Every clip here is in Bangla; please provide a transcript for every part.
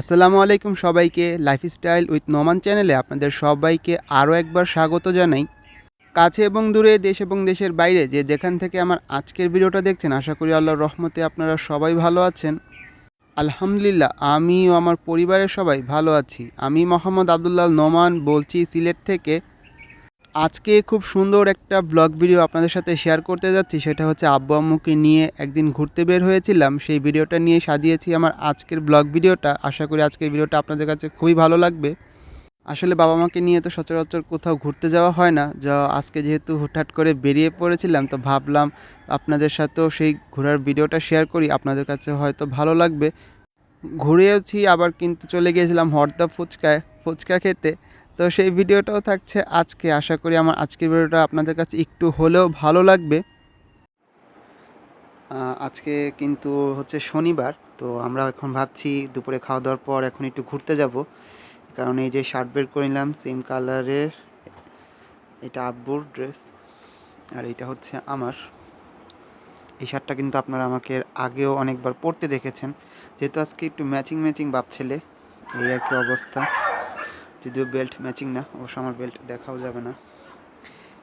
আসসালামু আলাইকুম সবাইকে লাইফ স্টাইল উইথ নোমান চ্যানেলে আপনাদের সবাইকে আরও একবার স্বাগত জানাই। কাছে এবং দূরে, দেশ এবং দেশের বাইরে যে যেখান থেকে আমার আজকের ভিডিওটা দেখছেন, আশা করি আল্লাহর রহমতে আপনারা সবাই ভালো আছেন। আলহামদুলিল্লাহ আমি ও আমার পরিবারের সবাই ভালো আছি। আমি মোহাম্মদ আবদুল্লাহ নোমান, বলছি সিলেট থেকে। আজকে খুব সুন্দর একটা ব্লগ ভিডিও আপনাদের সাথে শেয়ার করতে যাচ্ছি। সেটা হচ্ছে আব্বু আম্মুকে নিয়ে একদিন ঘুরতে বের হয়েছিলাম। সেই ভিডিওটা নিয়ে সাজিয়েছি আমার আজকের ব্লগ ভিডিওটা আশা করি আজকের ভিডিওটা আপনাদের কাছে খুবই ভালো লাগবে। আসলে বাবা মাকে নিয়ে তো সচরাচর কোথাও ঘুরতে যাওয়া হয় না। যা আজকে যেহেতু হুটহাট করে বেরিয়ে পড়েছিলাম, তো ভাবলাম আপনাদের সাথেও সেই ঘোরার ভিডিওটা শেয়ার করি। আপনাদের কাছে হয়তো ভালো লাগবে। ঘুরেওছি, আবার কিন্তু চলে গিয়েছিলাম হরদা ফুচকায়, ফুচকা খেতে। তো সেই ভিডিওটাও থাকছে আজকে। আশা করি আমার আজকের ভিডিওটা আপনাদের কাছে একটু হলেও ভালো লাগবে। আজকে কিন্তু হচ্ছে শনিবার, তো আমরা এখন ভাবছি দুপুরে খাওয়া দাওয়ার পর এখন একটু ঘুরতে যাব। কারণ এই যে শার্ট বের করে নিলাম সেম কালারের এটা আব্বুর ড্রেস আর এটা হচ্ছে আমার। এই শার্টটা কিন্তু আপনারা আমাকে আগেও অনেকবার পরতে দেখেছেন। যেহেতু আজকে একটু ম্যাচিং ম্যাচিং বাপ ছেলে এই আর কি অবস্থা। যদিও বেল্ট ম্যাচিং না, অবশ্য আমার বেল্ট দেখাও যাবে না।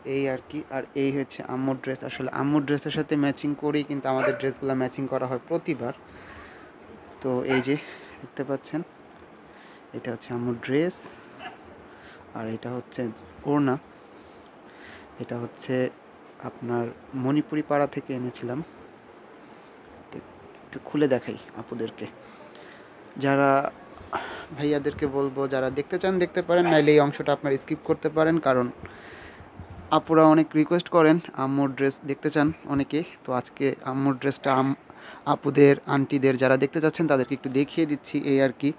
এই আর কি, আর এই হচ্ছে আম্মুর ড্রেস আসলে আম্মুর ড্রেসের সাথে ম্যাচিং করেই কিন্তু আমাদের ড্রেসগুলো ম্যাচিং করা হয় প্রতিবার। তো এই যে, দেখতে পাচ্ছেন, এটা হচ্ছে আম্মুর ড্রেস আর এটা হচ্ছে ওড়না। এটা হচ্ছে আপনার মণিপুরি পাড়া থেকে এনেছিলাম। একটু- খুলে দেখাই আপুদেরকে। যারা ভাইয়াদেরকে বলব, যারা দেখতে চান দেখতে পারেন, নাইলে এই অংশটা আপনার স্কিপ করতে পারেন, কারণ আপুরা অনেক রিকোয়েস্ট করেন, আম্মুর ড্রেস দেখতে চান অনেকে, তো আজকে আম্মুর ড্রেসটা আম, আপুদের আন্টিদের যারা দেখতে চাচ্ছেন, তাদেরকে একটু দেখিয়ে দিচ্ছি এই আর কি।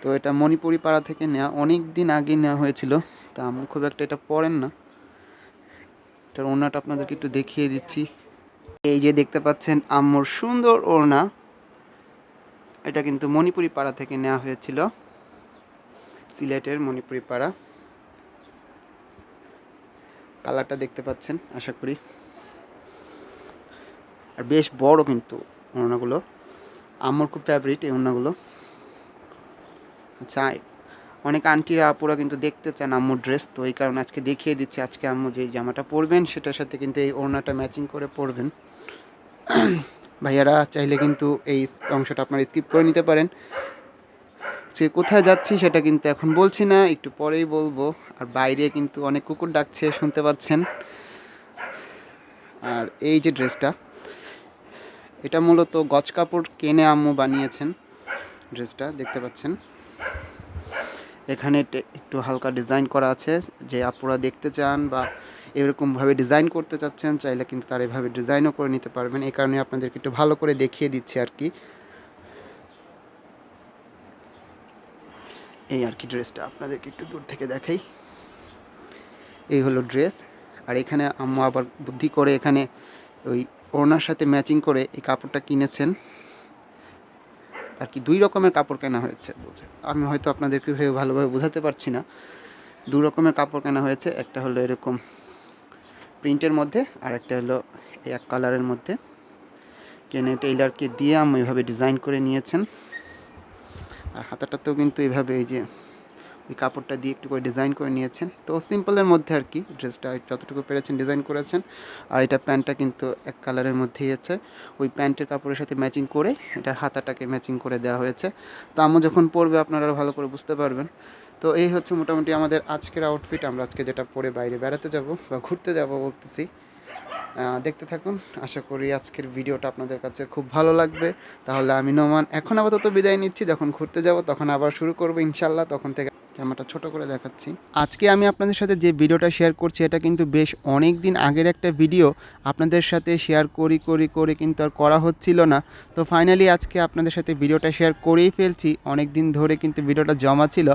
তো এটা মণিপুরি পাড়া থেকে নেওয়া অনেক দিন আগে নেওয়া হয়েছিল, তা আম্মু খুব একটা এটা পরেন না। এটার ওড়নাটা আপনাদেরকে একটু দেখিয়ে দিচ্ছি। এই যে দেখতে পাচ্ছেন আম্মুর সুন্দর ওড়না। এটা কিন্তু মণিপুরি পাড়া থেকে নেওয়া হয়েছিল। সিলেটের মণিপুরি পাড়া কালারটা দেখতে পাচ্ছেন, আশা করি। আর বেশ বড় কিন্তু ওড়নাগুলো। আম্মুর খুব ফেভারিট এই ওড়নাগুলো। আচ্ছা অনেক আন্টিরা আপুরা কিন্তু দেখতে চান আম্মুর ড্রেস তো এই কারণে আজকে দেখিয়ে দিচ্ছি, আজকে আম্মু যে জামাটা পরবেন, সেটার সাথে কিন্তু এই ওড়নাটা ম্যাচিং করে পরবেন। ভাইয়ারা চাইলে কিন্তু এই অংশটা আপনারা স্কিপ করে নিতে পারেন। সে কোথায় যাচ্ছি সেটা কিন্তু এখন বলছি না, একটু পরেই বলব। আর বাইরে কিন্তু অনেক কুকুর ডাকছে, শুনতে পাচ্ছেন। আর এই যে ড্রেসটা, এটা মূলত গজ কাপড় কেনে আম্মু বানিয়েছেন ড্রেসটা, দেখতে পাচ্ছেন। এখানে একটু হালকা ডিজাইন করা আছে, যে আপুরা দেখতে চান বা এরকমভাবে ডিজাইন করতে চাচ্ছেন, চাইলে কিন্তু তারা এভাবে ডিজাইনও করে নিতে পারবেন। এই কারণে আপনাদেরকে একটু ভালো করে দেখিয়ে দিচ্ছি আর কি। এই আর কি ড্রেসটা আপনাদেরকে একটু দূর থেকে দেখাই। এই হলো ড্রেস আর এখানে আম্মু আবার বুদ্ধি করে এখানে ওই ওড়নার সাথে ম্যাচিং করে এই কাপড়টা কিনেছেন। আর কি দুই রকমের কাপড় কেনা হয়েছে বলছে। আমি হয়তো আপনাদেরকে ভেবে ভালোভাবে বোঝাতে পারছি না। দু রকমের কাপড় কেনা হয়েছে। একটা হলো এরকম প্রিন্টের মধ্যে আর একটা হলো এক কালারের মধ্যে। কেনে টেইলারকে দিয়ে আমি এভাবে ডিজাইন করে নিয়েছেন। আর হাতাটাতেও কিন্তু এইভাবে এই যে ওই কাপড়টা দিয়ে একটু করে ডিজাইন করে নিয়েছেন। তো সিম্পলের মধ্যে আর কি, ড্রেসটা যতটুকু পেরেছেন ডিজাইন করেছেন। আর এটা প্যান্টটা কিন্তু এক কালারের মধ্যেই আছে। ওই প্যান্টের কাপড়ের সাথে ম্যাচিং করে, এটার হাতাটাকে ম্যাচিং করে দেওয়া হয়েছে। তো আম্মু যখন পরবে, আপনারা ভালো করে বুঝতে পারবেন। তো এই হচ্ছে মোটামুটি আমাদের আজকের আউটফিট আমরা আজকে যেটা পরে বাইরে বেড়াতে যাব বা ঘুরতে যাব বলতেছি। দেখতে থাকুন। আশা করি আজকের ভিডিওটা আপনাদের কাছে খুব ভালো লাগবে। তাহলে আমি নোমান। এখন আপাতত বিদায় নিচ্ছি। যখন ঘুরতে যাব তখন আবার শুরু করব ইনশাল্লাহ তখন থেকে ক্যামেরাটা ছোট করে দেখাচ্ছি। আজকে আমি আপনাদের সাথে যে ভিডিওটা শেয়ার করছি, এটা কিন্তু বেশ অনেক দিন আগের একটা ভিডিও। আপনাদের সাথে শেয়ার করি করি, করে কিন্তু আর করা হচ্ছিল না। তো ফাইনালি আজকে আপনাদের সাথে ভিডিওটা শেয়ার করেই ফেলছি। অনেক দিন ধরে কিন্তু ভিডিওটা জমা ছিল।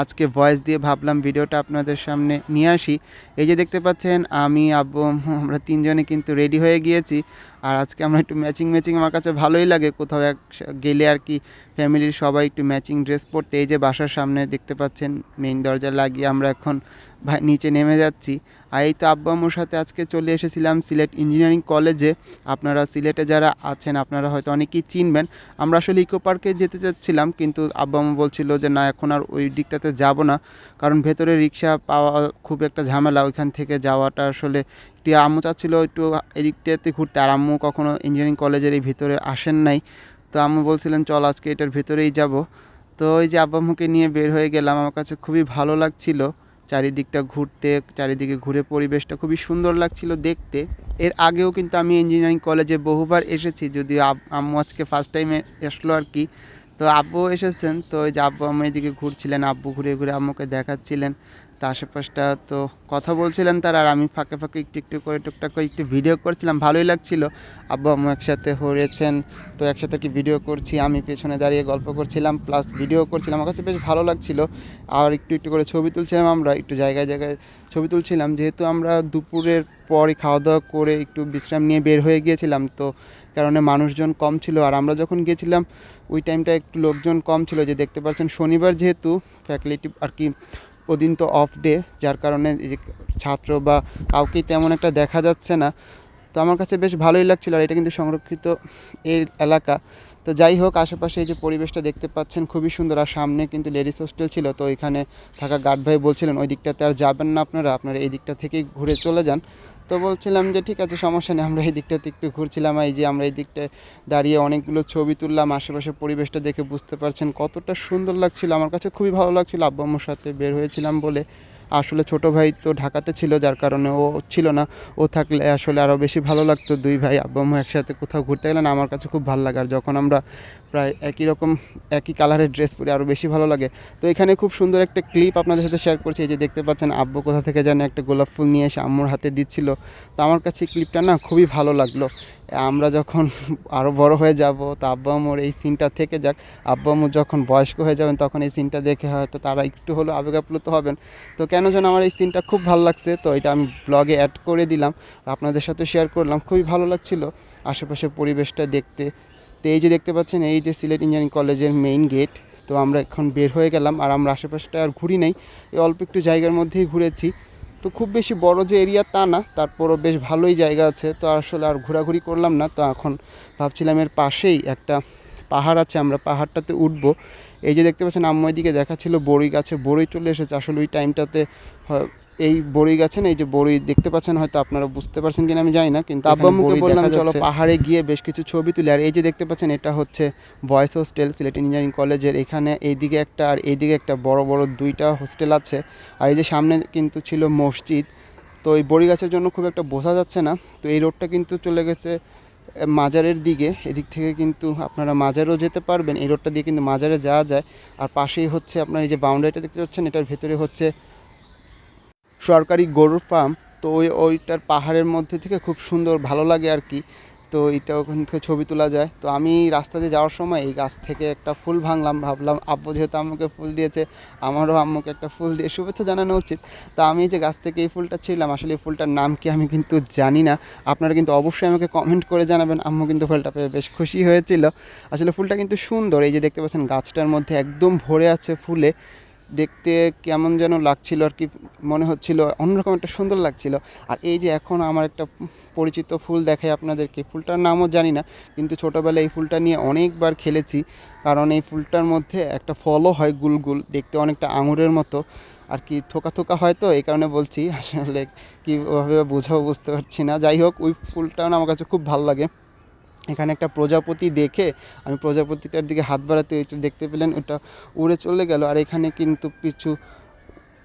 আজকে ভয়েস দিয়ে ভাবলাম ভিডিওটা আপনাদের সামনে নিয়ে আসি। এই যে দেখতে পাচ্ছেন, আমি আব্বু আমরা তিনজনে কিন্তু রেডি হয়ে গিয়েছি। আর আজকে আমরা একটু ম্যাচিং ম্যাচিং আমার কাছে ভালোই লাগে। কোথাও এক গেলে আর কি ফ্যামিলির সবাই একটু ম্যাচিং ড্রেস পরতে। এই যে বাসার সামনে দেখতে পাচ্ছেন মেইন দরজা লাগিয়ে আমরা এখন নিচে নেমে যাচ্ছি। আর এই তো আব্বু আম্মুর সাথে আজকে চলে এসেছিলাম সিলেট ইঞ্জিনিয়ারিং কলেজে। আপনারা সিলেটে যারা আছেন, আপনারা হয়তো অনেকেই চিনবেন। আমরা আসলে ইকো পার্কে যেতে চাচ্ছিলাম, কিন্তু আব্বু আম্মু বলছিল যে, না, এখন আর ওই দিকটাতে যাব না। কারণ ভেতরে রিক্সা পাওয়া খুব একটা ঝামেলা, ওইখান থেকে যাওয়াটা আসলে একটু আম্মু চাচ্ছিল একটু এদিকটাতে ঘুরতে। আর আম্মু কখনো ইঞ্জিনিয়ারিং কলেজের এই ভিতরে আসেন নাই। তো আম্মু বলছিলেন, চল, আজকে এটার ভেতরেই যাব। তো ওই যে আব্বা আম্মুকে নিয়ে বের হয়ে গেলাম। আমার কাছে খুবই ভালো লাগছিল। চারিদিকটা ঘুরতে, চারিদিকে ঘুরে পরিবেশটা খুবই সুন্দর লাগছিল দেখতে। এর আগেও কিন্তু আমি ইঞ্জিনিয়ারিং কলেজে বহুবার এসেছি যদি আম্মু আজকে ফার্স্ট টাইমে আসলো আর কি। তো আব্বু এসেছেন, তো ওই যে আব্বু আম্মু এদিকে ঘুরছিলেন, আব্বু ঘুরে ঘুরে আম্মুকে দেখাচ্ছিলেন। তো আশেপাশটা তো কথা বলছিলেন তারা, আর আমি ফাঁকে ফাঁকে একটু একটু করে টুকটাক করে একটু ভিডিও করছিলাম। ভালোই লাগছিল। আব্বু আম্মু একসাথে হয়েছেন, তো একসাথে কি ভিডিও করছি, আমি পেছনে দাঁড়িয়ে গল্প করছিলাম প্লাস ভিডিও করছিলাম। আমার কাছে বেশ ভালো লাগছিল। আর একটু একটু করে ছবি তুলছিলাম আমরা, একটু জায়গায় জায়গায় ছবি তুলছিলাম। যেহেতু আমরা দুপুরের পরে খাওয়া দাওয়া করে একটু বিশ্রাম নিয়ে বের হয়ে গিয়েছিলাম, তো কারণে মানুষজন কম ছিল। আর আমরা যখন গিয়েছিলাম, ওই টাইমটা একটু লোকজন কম ছিল। যে দেখতে পাচ্ছেন শনিবার যেহেতু ফ্যাকাল্টি আর কি ওদিন তো অফ ডে যার কারণে ছাত্র বা কাউকেই তেমন একটা দেখা যাচ্ছে না। তো আমার কাছে বেশ ভালোই লাগছিল আর এটা কিন্তু সংরক্ষিত এই এলাকা। তো যাই হোক, আশেপাশে এই যে পরিবেশটা দেখতে পাচ্ছেন, খুবই সুন্দর। আর সামনে কিন্তু লেডিস হোস্টেল ছিল, তো এখানে থাকা গার্ড ভাই বলছিলেন, ওই দিকটাতে আর যাবেন না আপনারা আপনারা এই দিকটা থেকেই ঘুরে চলে যান। তো বলছিলাম যে, ঠিক আছে, সমস্যা নেই, আমরা এই দিকটাতে একটু ঘুরছিলাম, এই যে আমরা এই দিকটায় দাঁড়িয়ে অনেকগুলো ছবি তুললাম আশেপাশে পরিবেশটা দেখে বুঝতে পারছেন কতটা সুন্দর লাগছিল। আমার কাছে খুবই ভালো লাগছিল, আব্বু আম্মুর সাথে বের হয়েছিলাম বলে। আসলে ছোট ভাই তো ঢাকাতে ছিল, যার কারণে ও ছিল না। ও থাকলে আসলে আরও বেশি ভালো লাগতো। দুই ভাই, আব্বু আম্মু একসাথে কোথাও ঘুরতে গেলে না আমার কাছে খুব ভালো লাগে। আর যখন আমরা প্রায় একই রকম, একই কালারের ড্রেস পরে আরও বেশি ভালো লাগে। তো এখানে খুব সুন্দর একটা ক্লিপ আপনাদের সাথে শেয়ার করছি, এই যে দেখতে পাচ্ছেন আব্বু কোথা থেকে যেন একটা গোলাপ ফুল নিয়ে এসে আম্মুর হাতে দিচ্ছিল। তো আমার কাছে এই ক্লিপটা না খুবই ভালো লাগল। আমরা যখন আরও বড় হয়ে যাব, তো আব্বু আম্মুর এই সিনটা থেকে যাক। আব্বু আম্মু যখন বয়স্ক হয়ে যাবেন, তখন এই সিনটা দেখে হয়তো তারা একটু হলেও আবেগ আপ্লুত হবেন। তো কেন যেন আমার এই সিনটা খুব ভালো লাগছে, তো এটা আমি ব্লগে অ্যাড করে দিলাম। আপনাদের সাথে শেয়ার করলাম, খুবই ভালো লাগছিল। আশেপাশের পরিবেশটা দেখতে তো এই যে দেখতে পাচ্ছেন, এই যে সিলেট ইঞ্জিনিয়ারিং কলেজের মেইন গেট তো আমরা এখন বের হয়ে গেলাম আর আমরা আশেপাশটা আর ঘুরি নাই। এই অল্প একটু জায়গার মধ্যেই ঘুরেছি। তো খুব বেশি বড় যে এরিয়া তা না, তারপরও বেশ ভালোই জায়গা আছে। তো আসলে আর ঘোরাঘুরি করলাম না, তো এখন ভাবছিলাম এর পাশেই একটা পাহাড় আছে, আমরা পাহাড়টাতে উঠবো। এই যে দেখতে পাচ্ছেন, আম্মু দিকে দেখা ছিল বড়ই গাছে, বড়ই চলে এসেছে। আসলে ওই টাইমটাতে এই বড়ই গাছে না এই যে বড়ই দেখতে পাচ্ছেন হয়তো আপনারা বুঝতে পারছেন কিনা আমি জানি না কিন্তু আব্বু আম্মুকে বললাম চলো পাহাড়ে গিয়ে বেশ কিছু ছবি তুলি। আর এই যে দেখতে পাচ্ছেন এটা হচ্ছে ভয়েস হোস্টেল সিলেট ইঞ্জিনিয়ারিং কলেজের এখানে এইদিকে একটা আর এইদিকে একটা বড় বড় দুইটা হোস্টেল আছে। আর এই যে সামনে কিন্তু ছিল মসজিদ। তো এই বড়ি গাছের জন্য খুব একটা বোঝা যাচ্ছে না। তো এই রোডটা কিন্তু চলে গেছে মাজারের দিকে। এদিক থেকে কিন্তু আপনারা মাজারও যেতে পারবেন। এই রোডটা দিয়ে কিন্তু মাজারে যাওয়া যায়। আর পাশেই হচ্ছে আপনার এই যে বাউন্ডারিটা দেখতে পাচ্ছেন এটার ভেতরে হচ্ছে সরকারি গরুর ফার্ম তো ওই, ওইটার পাহাড়ের মধ্যে থেকে খুব সুন্দর, ভালো লাগে আর কি। তো এটা ওখান থেকে ছবি তোলা যায়। তো আমি রাস্তা দিয়ে যাওয়ার সময় এই গাছ থেকে একটা ফুল ভাঙলাম, ভাবলাম, আব্বু যেহেতু আম্মুকে ফুল দিয়েছে, আমারও আম্মুকে একটা ফুল দিয়ে শুভেচ্ছা জানানো উচিত। তো আমি যে গাছ থেকে এই ফুলটা ছিলাম আসলে এই ফুলটার নাম কি আমি কিন্তু জানি না। আপনারা কিন্তু অবশ্যই আমাকে কমেন্ট করে জানাবেন, আম্মু কিন্তু ফুলটা পেয়ে বেশ খুশি হয়েছিল। আসলে ফুলটা কিন্তু সুন্দর, এই যে দেখতে পাচ্ছেন গাছটার মধ্যে একদম ভরে আছে ফুলে। দেখতে কেমন যেন লাগছিল আর কি, মনে হচ্ছিল অন্যরকম একটা সুন্দর লাগছিল। আর এই যে এখন আমার একটা পরিচিত ফুল দেখাই আপনাদেরকে, ফুলটার নামও জানি না, কিন্তু ছোটোবেলায় এই ফুলটা নিয়ে অনেকবার খেলেছি। কারণ এই ফুলটার মধ্যে একটা ফলও হয় গুলগুল, দেখতে অনেকটা আঙুরের মতো। আর কি থোকা থোকা হয় তো, এই কারণে বলছি, আসলে কীভাবে বোঝাও বুঝতে পারছি না। যাই হোক, ওই ফুলটাও না আমার কাছে খুব ভালো লাগে। এখানে একটা প্রজাপতি দেখে আমি প্রজাপতিটার দিকে হাত বাড়াতে ওইটা দেখতে পেলেন, ওটা উড়ে চলে গেল। আর এখানে কিন্তু কিছু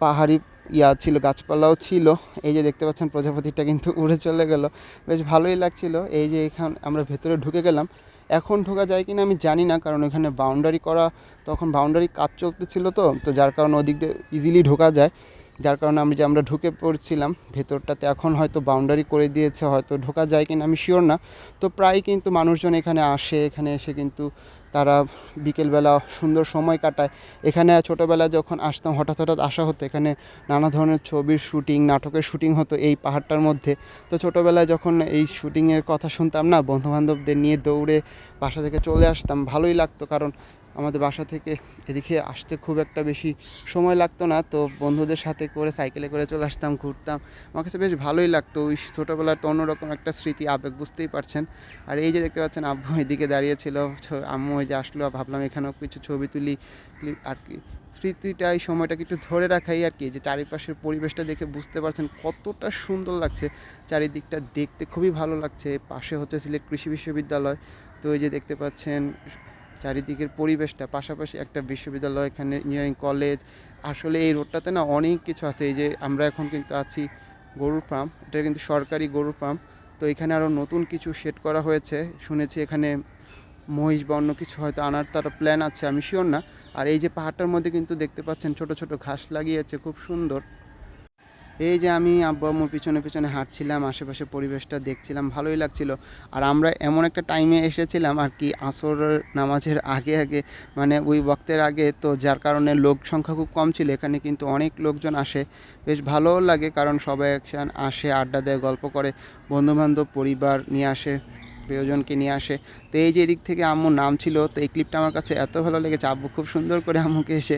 পাহাড়ি ইয়া ছিল, গাছপালাও ছিল। এই যে দেখতে পাচ্ছেন প্রজাপতিটা কিন্তু উড়ে চলে গেল। বেশ ভালোই লাগছিল। এই যে এখান আমরা ভেতরে ঢুকে গেলাম। এখন ঢোকা যায় কিনা আমি জানি না, কারণ ওখানে বাউন্ডারি করা, তখন বাউন্ডারি কাজ চলতেছিল তো তো যার কারণে ওদিক দিয়ে ইজিলি ঢোকা যায়। যার কারণে আমি যে আমরা ঢুকে পড়ছিলাম, ভেতরটাতে এখন হয়তো বাউন্ডারি করে দিয়েছে, হয়তো ঢোকা যায় কিনা আমি শিওর না। তো প্রায় কিন্তু মানুষজন এখানে আসে, এখানে এসে কিন্তু তারা বিকেলবেলা সুন্দর সময় কাটায়। এখানে ছোটোবেলায় যখন আসতাম, হঠাৎ হঠাৎ আসা হতো। এখানে নানা ধরনের ছবির শুটিং নাটকের শুটিং হতো এই পাহাড়টার মধ্যে। তো ছোটোবেলায় যখন এই শুটিংয়ের কথা শুনতাম না, বন্ধুবান্ধবদের নিয়ে দৌড়ে বাসা থেকে চলে আসতাম, ভালোই লাগতো। কারণ আমাদের বাসা থেকে এদিকে আসতে খুব একটা বেশি সময় লাগতো না। তো বন্ধুদের সাথে করে সাইকেলে করে চলে আসতাম, ঘুরতাম। আমার কাছে বেশ ভালোই লাগতো। ওই ছোটোবেলার তো অন্যরকম একটা স্মৃতি, আবেগ, বুঝতেই পারছেন। আর এই যে দেখতে পাচ্ছেন, আব্বু এদিকে দাঁড়িয়েছিল আম্মু ওই যে আসলো। ভাবলাম এখানেও কিছু ছবি তুলি আর কি। স্মৃতিটা, এই সময়টাকে একটু ধরে রাখাই আর কি। যে চারিপাশের পরিবেশটা দেখে বুঝতে পারছেন কতটা সুন্দর লাগছে। চারিদিকটা দেখতে খুবই ভালো লাগছে। পাশে হচ্ছে সিলেট কৃষি বিশ্ববিদ্যালয়। তো এই যে দেখতে পাচ্ছেন চারিদিকের পরিবেশটা, পাশাপাশি একটা বিশ্ববিদ্যালয়, এখানে ইঞ্জিনিয়ারিং কলেজ আসলে এই রোডটাতে না অনেক কিছু আছে। এই যে আমরা এখন কিন্তু আছি গরুর ফার্ম এটা কিন্তু সরকারি গরুর ফার্ম তো এখানে আরও নতুন কিছু সেট করা হয়েছে। শুনেছি এখানে মহিষ বা অন্য কিছু হয়তো আনার তার প্ল্যান আছে, আমি শিওর না। আর এই যে পাহাড়টার মধ্যে কিন্তু দেখতে পাচ্ছেন ছোট ছোট ঘাস লাগিয়েছে, খুব সুন্দর। এই যে আমি আব্বু আম্মুর পিছনে পিছনে হাঁটছিলাম আশেপাশে পরিবেশটা দেখছিলাম, ভালোই লাগছিল। আর আমরা এমন একটা টাইমে এসেছিলাম আর কি আসর নামাজের আগে আগে মানে ওই বক্তের আগে তো যার কারণে লোক সংখ্যা খুব কম ছিল, এখানে কিন্তু অনেক লোকজন আসে। বেশ ভালোও লাগে কারণ সবাই একসান আসে, আড্ডা দেয়, গল্প করে, বন্ধুবান্ধব, পরিবার নিয়ে আসে। প্রিয়জনকে নিয়ে আসে। তো এই যে এদিক থেকে আম্মুর নাম ছিল, তো এই ক্লিপটা আমার কাছে এত ভালো লেগেছে। আব্বু খুব সুন্দর করে আম্মুকে এসে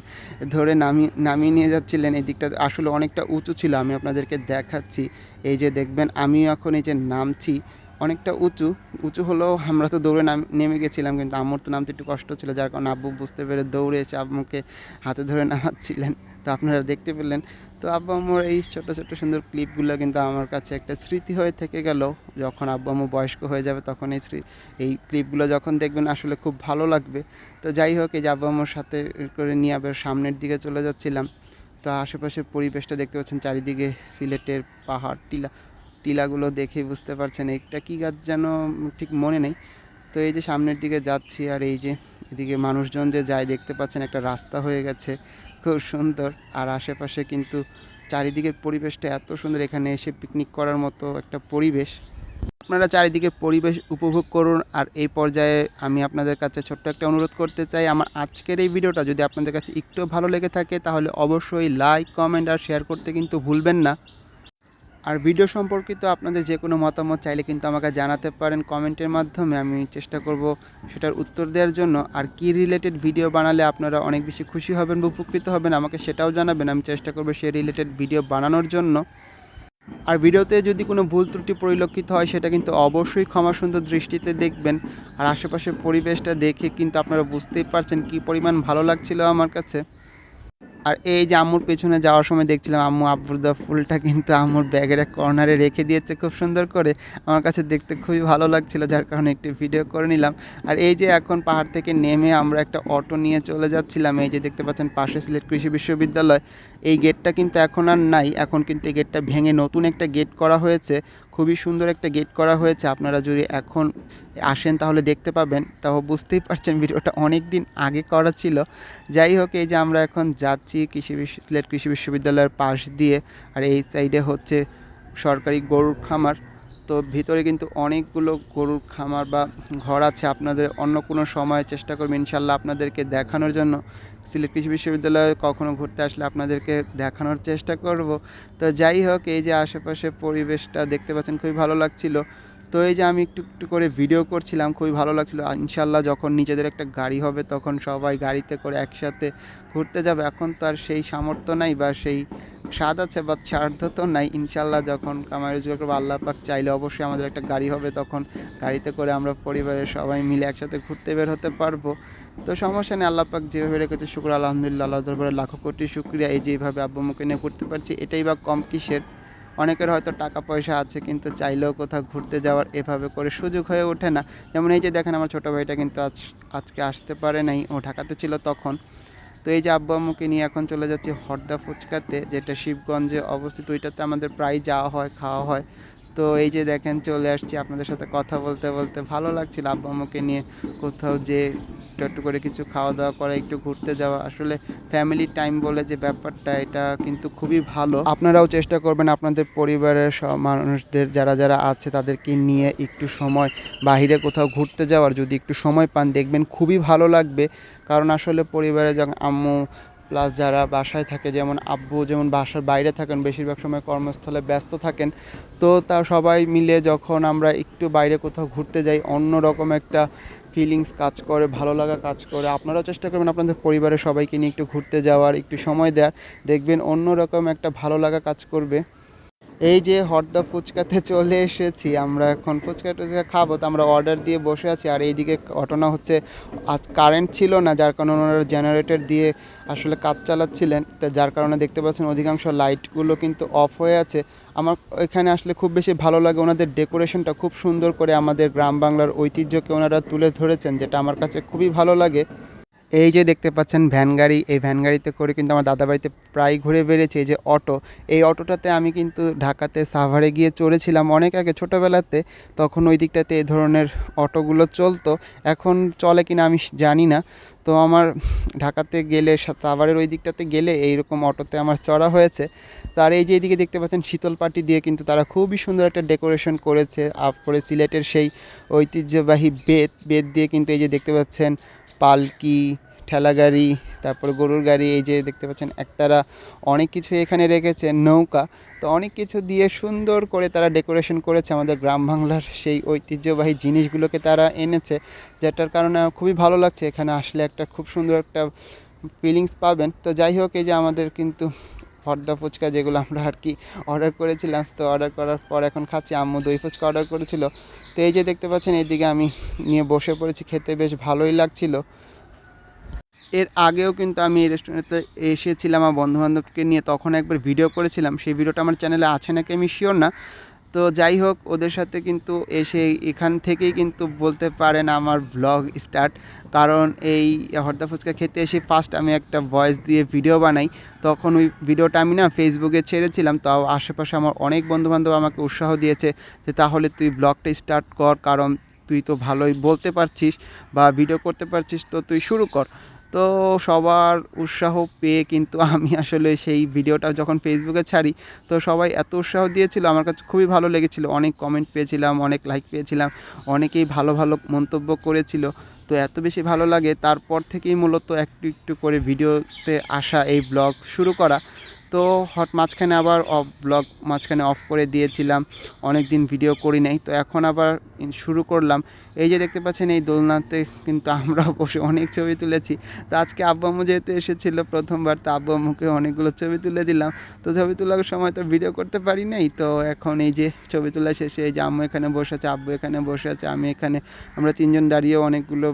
ধরে নামিয়ে নামিয়ে নিয়ে যাচ্ছিলেন। এই দিকটা আসলে অনেকটা উঁচু ছিল, আমি আপনাদেরকে দেখাচ্ছি। এই যে দেখবেন, আমিও এখন এই যে নামছি, অনেকটা উঁচু। উঁচু হলেও আমরা তো দৌড়ে নাম, নেমে গেছিলাম, কিন্তু আম্মুর তো নামতে একটু কষ্ট ছিল, যার কারণে আব্বু বুঝতে পেরে দৌড়ে এসে আম্মুকে হাতে ধরে নামাচ্ছিলেন। তো আপনারা দেখতে পেলেন তো আব্বু আম্মুর এই ছোট ছোট, সুন্দর ক্লিপগুলো কিন্তু আমার কাছে একটা স্মৃতি হয়ে থেকে গেল। যখন আব্বু আম্মু বয়স্ক হয়ে যাবে তখন এই স্মৃ, এই ক্লিপগুলো যখন দেখবেন আসলে খুব ভালো লাগবে। তো যাই হোক, এই যে আব্বু আম্মুর সাথে করে নিয়ে আবার সামনের দিকে চলে যাচ্ছিলাম। তো আশেপাশের পরিবেশটা দেখতে পাচ্ছেন চারিদিকে সিলেটের পাহাড়, টিলা, টিলাগুলো দেখে বুঝতে পারছেন একটা কী গাছ যেন ঠিক মনে নেই। তো এই যে সামনের দিকে যাচ্ছি আর এই যে এদিকে মানুষজন যে যায় দেখতে পাচ্ছেন একটা রাস্তা হয়ে গেছে। খুব সুন্দর। আর আশেপাশে কিন্তু চারিদিকের পরিবেশটা এত সুন্দর, এখানে এসে পিকনিক করার মতো একটা পরিবেশ। আপনারা চারিদিকে পরিবেশ উপভোগ করুন। আর এই পর্যায়ে আমি আপনাদের কাছে ছোট্ট একটা অনুরোধ করতে চাই, আমার আজকের এই ভিডিওটা যদি আপনাদের কাছে একটু ভালো লেগে থাকে, তাহলে অবশ্যই লাইক কমেন্ট আর শেয়ার করতে কিন্তু ভুলবেন না। আর ভিডিও সম্পর্কিত আপনাদের যে কোনো মতামত চাইলে কিন্তু আমাকে জানাতে পারেন কমেন্টের মাধ্যমে, আমি চেষ্টা করব সেটার উত্তর দেওয়ার জন্য। আর কি রিলেটেড ভিডিও বানালে আপনারা অনেক বেশি খুশি হবেন বা উপকৃত হবেন, আমাকে সেটাও জানাবেন, আমি চেষ্টা করব সেই রিলেটেড ভিডিও বানানোর জন্য। আর ভিডিওতে যদি কোনো ভুল ত্রুটি পরিলক্ষিত হয়, সেটা কিন্তু অবশ্যই ক্ষমা সুন্দর দৃষ্টিতে দেখবেন। আর আশেপাশের পরিবেশটা দেখে কিন্তু আপনারা বুঝতেই পারছেন কি পরিমাণ ভালো লাগছিল আমার কাছে। আর এই যে আম্মুর পেছনে যাওয়ার সময় দেখছিলাম আম্মু আব্বুরদা ফুলটা কিন্তু আম্মুর ব্যাগের এক কর্নারে রেখে দিয়েছে খুব সুন্দর করে। আমার কাছে দেখতে খুবই ভালো লাগছিল, যার কারণে একটি ভিডিও করে নিলাম। আর এই যে এখন পাহাড় থেকে নেমে আমরা একটা অটো নিয়ে চলে যাচ্ছিলাম, এই যে দেখতে পাচ্ছেন পাশে সিলেট কৃষি বিশ্ববিদ্যালয়। এই গেটটা কিন্তু এখন আর নাই। এখন কিন্তু এই গেটটা ভেঙে নতুন একটা গেট করা হয়েছে। খুবই সুন্দর একটা গেট করা হয়েছে। আপনারা যদি এখন আসেন তাহলে দেখতে পাবেন। তাও বুঝতেই পারছেন ভিডিওটা অনেক দিন আগে করা ছিল। যাই হোক, এই যে আমরা এখন যাচ্ছি কৃষি সিলেট কৃষি বিশ্ববিদ্যালয়ের পাশ দিয়ে। আর এই সাইডে হচ্ছে সরকারি গরুর খামার। তো ভিতরে কিন্তু অনেকগুলো গরুর খামার বা ঘর আছে। আপনাদের অন্য কোনো সময় চেষ্টা করবেন ইনশাল্লাহ আপনাদেরকে দেখানোর জন্য। সিলেট কৃষি বিশ্ববিদ্যালয়ে কখনো ঘুরতে আসলে আপনাদেরকে দেখানোর চেষ্টা করব। তো যাই হোক, এই যে আশেপাশে পরিবেশটা দেখতে পাচ্ছেন, খুবই ভালো লাগছিল। তো এই যে আমি একটু একটু করে ভিডিও করছিলাম, খুবই ভালো লাগছিল। ইনশাল্লাহ যখন নিজেদের একটা গাড়ি হবে, তখন সবাই গাড়িতে করে একসাথে ঘুরতে যাবে। এখন তো আর সেই সামর্থ্য নাই বা সেই স্বাদ আছে বা সাধ্য তো নাই। ইনশাল্লাহ যখন কামাই রোজগার করব, আল্লাহ পাক চাইলে অবশ্যই আমাদের একটা গাড়ি হবে, তখন গাড়িতে করে আমরা পরিবারের সবাই মিলে একসাথে ঘুরতে বের হতে পারব। তো সমস্যা নেই, আল্লাহ পাক যেভাবে রেখেছে, শুক্র। আলহামদুলিল্লাহ আল্লাহ দরবারে লাখো কোটি শুক্রিয়া। এই যেভাবে আব্বু মুখে নিয়ে ঘুরতে পারছি, এটাই বা কম কিসের? অনেকের হয়তো টাকা পয়সা আছে, কিন্তু চাইলেও কোথাও ঘুরতে যাওয়ার এভাবে করে সুযোগ হয়ে ওঠে না। যেমন এই যে দেখেন আমার ছোটো ভাইটা কিন্তু আজ, আজকে আসতে পারে নাই, ও ঢাকাতে ছিল তখন। তো এই যে আব্বু আম্মুকে নিয়ে এখন চলে যাচ্ছি হরদা ফুচকাতে, যেটা শিবগঞ্জে অবস্থিত, ওইটাতে আমাদের প্রায় যাওয়া হয়, খাওয়া হয়। তো এই যে দেখেন চলে আসছি আপনাদের সাথে কথা বলতে বলতে। ভালো লাগছিল আব্বু আম্মুকে নিয়ে কোথাও যে একটু করে কিছু খাওয়া দাওয়া করা, একটু ঘুরতে যাওয়া। আসলে ফ্যামিলি টাইম বলে যে ব্যাপারটা, এটা কিন্তু খুবই ভালো। আপনারাও চেষ্টা করবেন আপনাদের পরিবারের সব মানুষদের যারা যারা আছে তাদেরকে নিয়ে একটু সময় বাইরে কোথাও ঘুরতে যাওয়ার। যদি একটু সময় পান, দেখবেন খুবই ভালো লাগবে। কারণ আসলে পরিবারে যখন আম্মু প্লাস যারা বাসায় থাকে, যেমন আব্বু যেমন বাসার বাইরে থাকেন, বেশিরভাগ সময় কর্মস্থলে ব্যস্ত থাকেন, তো তা সবাই মিলে যখন আমরা একটু বাইরে কোথাও ঘুরতে যাই, অন্য রকম একটা ফিলিংস কাজ করে, ভালো লাগা কাজ করে। আপনারাও চেষ্টা করবেন আপনাদের পরিবারের সবাইকে নিয়ে একটু ঘুরতে যাওয়ার, একটু সময় দেওয়ার। দেখবেন অন্যরকম একটা ভালো লাগা কাজ করবে। এই যে হরদা ফুচকাতে চলে এসেছি, আমরা এখন ফুচকা টুচকা খাব। তো আমরা অর্ডার দিয়ে বসে আছি, আর এইদিকে ঘটনা হচ্ছে, আজ কারেন্ট ছিল না, যার কারণে ওনারা জেনারেটর দিয়ে আসলে কাজ চালাচ্ছিলেন। তো যার কারণে দেখতে পাচ্ছেন অধিকাংশ লাইটগুলো কিন্তু অফ হয়ে আছে। আমার এখানে আসলে খুব বেশি ভালো লাগে ওনাদের ডেকোরেশনটা খুব সুন্দর করে আমাদের গ্রাম বাংলার ঐতিহ্যকে ওনারা তুলে ধরেছেন, যেটা আমার কাছে খুবই ভালো লাগে। এই যে দেখতে পাচ্ছেন ভ্যান গাড়ি, এই ভ্যান গাড়িতে করে কিন্তু আমার দাদা বাড়িতে প্রায় ঘুরে বেড়েছে এই যে অটো। এই অটোটাতে আমি কিন্তু ঢাকাতে সাভারে গিয়ে চড়েছিলাম অনেক আগে ছোটোবেলাতে, তখন ওই দিকটাতে এই ধরনের অটোগুলো চলতো, এখন চলে কিনা আমি জানি না। তো আমার ঢাকাতে গেলে, সাভারের ওই দিকটাতে গেলে এইরকম অটোতে আমার চড়া হয়েছে। তো আর এই যে এইদিকে দেখতে পাচ্ছেন শীতল পাটি দিয়ে কিন্তু তারা খুবই সুন্দর একটা ডেকোরেশন করেছে, আপ করে সিলেটের সেই ঐতিহ্যবাহী বেত বেত দিয়ে কিন্তু এই যে দেখতে পাচ্ছেন পালকি ঠেলা গাড়ি তারপর গরুর গাড়ি, এই যে দেখতে পাচ্ছেন একতারা অনেক কিছু এখানে রেখেছে, নৌকা। তো অনেক কিছু দিয়ে সুন্দর করে তারা ডেকোরেশন করেছে আমাদের গ্রাম বাংলার সেই ঐতিহ্যবাহী জিনিসগুলোকে তারা এনেছে, যেটার কারণে খুবই ভালো লাগছে এখানে আসলে একটা খুব সুন্দর একটা ফিলিংস পাবেন। তো যাই হোক, এই যে আমাদের কিন্তু হরদা ফুচকা যেগুলো আমরা আর কি অর্ডার করেছিলাম। তো অর্ডার করার পর এখন খাচ্ছি, আম্মু দই ফুচকা অর্ডার করেছিল। তো এই যে দেখতে পাচ্ছেন এইদিকে আমি নিয়ে বসে পড়েছি, খেতে বেশ ভালোই লাগছিল। এর আগেও কিন্তু আমি এই রেস্টুরেন্টে এসেছিলাম, আমার বন্ধুবান্ধবকে নিয়ে তখন একবার ভিডিও করেছিলাম। সেই ভিডিওটা আমার চ্যানেলে আছে নাকি আমি শিওর না। তো যাই হোক, ওদের সাথে কিন্তু এসে এখান থেকেই কিন্তু বলতে পারেন আমার ব্লগ স্টার্ট কারণ এই হরদা ফুচকা খেতে এসে ফার্স্ট আমি একটা ভয়েস দিয়ে ভিডিও বানাই। তখন ওই ভিডিওটা আমি না ফেসবুকে ছেড়েছিলাম, তাও আশেপাশে আমার অনেক বন্ধুবান্ধব আমাকে উৎসাহ দিয়েছে যে, তাহলে তুই ব্লগটা স্টার্ট কর, কারণ তুই তো ভালোই বলতে পারছিস বা ভিডিও করতে পারছিস, তো তুই শুরু কর। তো সবার উৎসাহ পেয়ে কিন্তু আমি আসলে সেই ভিডিওটা যখন ফেসবুকে ছাড়ি, তো সবাই এত উৎসাহ দিয়েছিল, আমার কাছে খুবই ভালো লেগেছিল। অনেক কমেন্ট পেয়েছিলাম, অনেক লাইক পেয়েছিলাম, অনেকেই ভালো ভালো মন্তব্য করেছিল। তো এত বেশি ভালো লাগে, তারপর থেকেই মূলত একটু একটু করে ভিডিওতে আসা, এই ব্লগ শুরু করা। তো হট মাঝখানে আবার অফ ব্লগ মাঝখানে অফ করে দিয়েছিলাম। অনেক দিন ভিডিও করি নাই। তো এখন আবার শুরু করলাম। এই যে দেখতে পাচ্ছেন, এই দোলনাতে কিন্তু আমরাও বসে অনেক ছবি তুলেছি। তো আজকে আব্বু আম্মু যেহেতু এসেছিল প্রথমবার, তো আব্বু আম্মুকে অনেকগুলো ছবি তুলে দিলাম। তো ছবি তোলার সময় তো ভিডিও করতে পারি নাই। তো এখন এই যে ছবি তোলা শেষে এই যে আম্মু এখানে বসে আছে, আব্বু এখানে বসে আছে, আমি এখানে। আমরা তিনজন দাঁড়িয়ে অনেকগুলো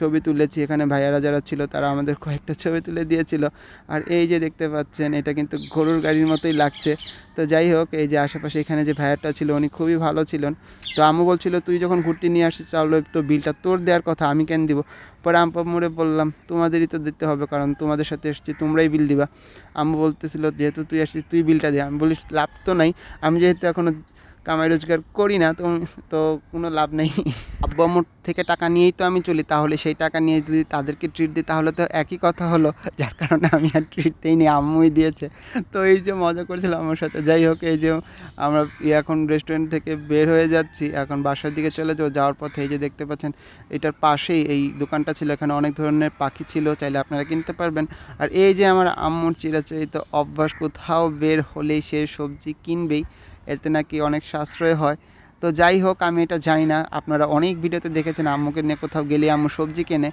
ছবি তুলেছি, এখানে ভাইয়ারা যারা ছিল তারা আমাদের কয়েকটা ছবি তুলে দিয়েছিল। আর এই যে দেখতে পাচ্ছেন, এটা কিন্তু গরুর গাড়ির মতোই লাগছে। তো যাই হোক, এই যে আশেপাশে এখানে যে ভাইয়ারটা ছিল, উনি খুবই ভালো ছিলেন। তো আম্মু বলছিল, তুই যখন ঘুরতে নিয়ে আসিস, তাহলে তো বিলটা তোর দেওয়ার কথা, আমি কেন দিব? পরে আম্পা মোড়ে বললাম, তোমাদেরই তো দিতে হবে, কারণ তোমাদের সাথে এসেছি, তোমরাই বিল দিবা। আম্মু বলতেছিল, যেহেতু তুই আসছিস তুই বিলটা দে। আমি বলিস লাভ তো নাই, আমি যেহেতু এখনও কামাই রোজগার করি না, তো তো কোনো লাভ নেই। আব্বু থেকে টাকা নিয়েই তো আমি চলি, তাহলে সেই টাকা নিয়ে যদি তাদেরকে ট্রিট দিই, তাহলে তো একই কথা হলো। যার কারণে আমি আর ট্রিট দিইনি আম্মুই দিয়েছে। তো এই যে মজা করেছিলাম আমার সাথে। যাই হোক, এই যে আমরা এখন রেস্টুরেন্ট থেকে বের হয়ে যাচ্ছি, এখন বাসার দিকে চলে যাব। যাওয়ার পথে এই যে দেখতে পাচ্ছেন, এটার পাশেই এই দোকানটা ছিল, এখানে অনেক ধরনের পাখি ছিল, চাইলে আপনারা কিনতে পারবেন। আর এই যে আমার আম্মুর চিরাচরিত অভ্যাস, কোথাও বের হলেই সে সবজি কিনবেই। এতে নাকি অনেক সাশ্রয় হয়। তো যাই হোক, আমি এটা জানি না। আপনারা অনেক ভিডিওতে দেখেছেন আম্মুকে নিয়ে কোথাও গেলে আম্মু সবজি কেনে।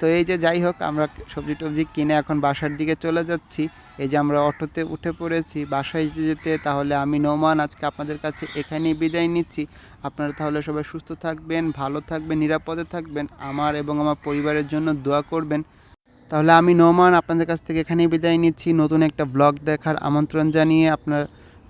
তো এই যে যাই হোক, আমরা সবজি টবজি কিনে এখন বাসার দিকে চলে যাচ্ছি। এই যে আমরা অটোতে উঠে পড়েছি। বাসায় যেতে যেতে, তাহলে আমি নোমান আজকে আপনাদের কাছে এখানেই বিদায় নিচ্ছি। আপনারা তাহলে সবাই সুস্থ থাকবেন, ভালো থাকবেন, নিরাপদে থাকবেন। আমার এবং আমার পরিবারের জন্য দোয়া করবেন। তাহলে আমি নোমান আপনাদের কাছ থেকে এখানেই বিদায় নিচ্ছি। নতুন একটা ব্লগ দেখার আমন্ত্রণ জানিয়ে আপনার